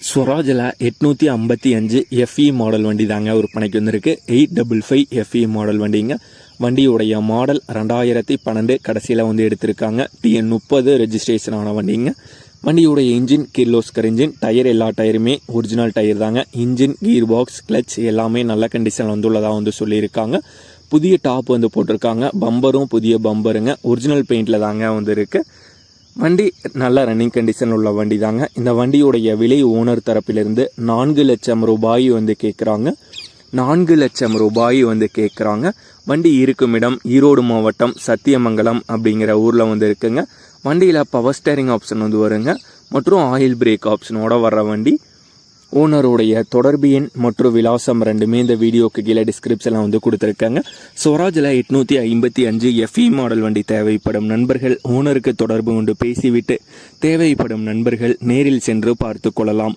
ஸ்வராஜில் எட்நூற்றி ஐம்பத்தி அஞ்சு எஃப்இ மாடல் வண்டி தாங்க விற்பனைக்கு வந்திருக்கு eight double five F E model வண்டிங்க வண்டியுடைய மாடல் ரெண்டாயிரத்தி பன்னெண்டு கடைசியில் வந்து எடுத்திருக்காங்க டிஎன் முப்பது ரெஜிஸ்ட்ரேஷன் ஆன வண்டிங்க வண்டியுடைய இன்ஜின் கிர்லோஸ்கர் இன்ஜின் டயர் எல்லா டயருமே ஒரிஜினல் டயர் தாங்க இன்ஜின் கீர் பாக்ஸ் கிளச் எல்லாமே நல்ல கண்டிஷனில் வந்துள்ளதாக வந்து சொல்லியிருக்காங்க புதிய டாப் வந்து போட்டிருக்காங்க பம்பரும் புதிய பம்பருங்க ஒரிஜினல் பெயிண்டில் தாங்க வந்து இருக்குது வண்டி நல்ல ரன்னிங் கண்டிஷன் உள்ள வண்டி தாங்க இந்த வண்டியுடைய விலை ஓனர் தரப்பிலிருந்து நான்கு லட்சம் ரூபாய் வந்து கேட்குறாங்க நான்கு லட்சம் ரூபாய் வந்து கேட்குறாங்க வண்டி இருக்கும் இடம் ஈரோடு மாவட்டம் சத்தியமங்கலம் அப்படிங்கிற ஊரில் வந்து இருக்குங்க. வண்டியில் பவர் ஸ்டேரிங் ஆப்ஷன் வந்து வருங்க. மற்றும் ஆயில் பிரேக் ஆப்ஷனோட வர்ற வண்டி. ஓனருடைய தொடர்பு எண் மற்றும் விலாசம் ரெண்டுமே இந்த வீடியோக்கு கீழே டிஸ்கிரிப்ஷனில் வந்து கொடுத்துருக்காங்க. ஸ்வராஜில் எட்நூற்றி ஐம்பத்தி அஞ்சு எஃப்இ மாடல் வண்டி தேவைப்படும் நண்பர்கள் ஓனருக்கு தொடர்பு கொண்டு பேசிவிட்டு தேவைப்படும் நண்பர்கள் நேரில் சென்று பார்த்து கொள்ளலாம்.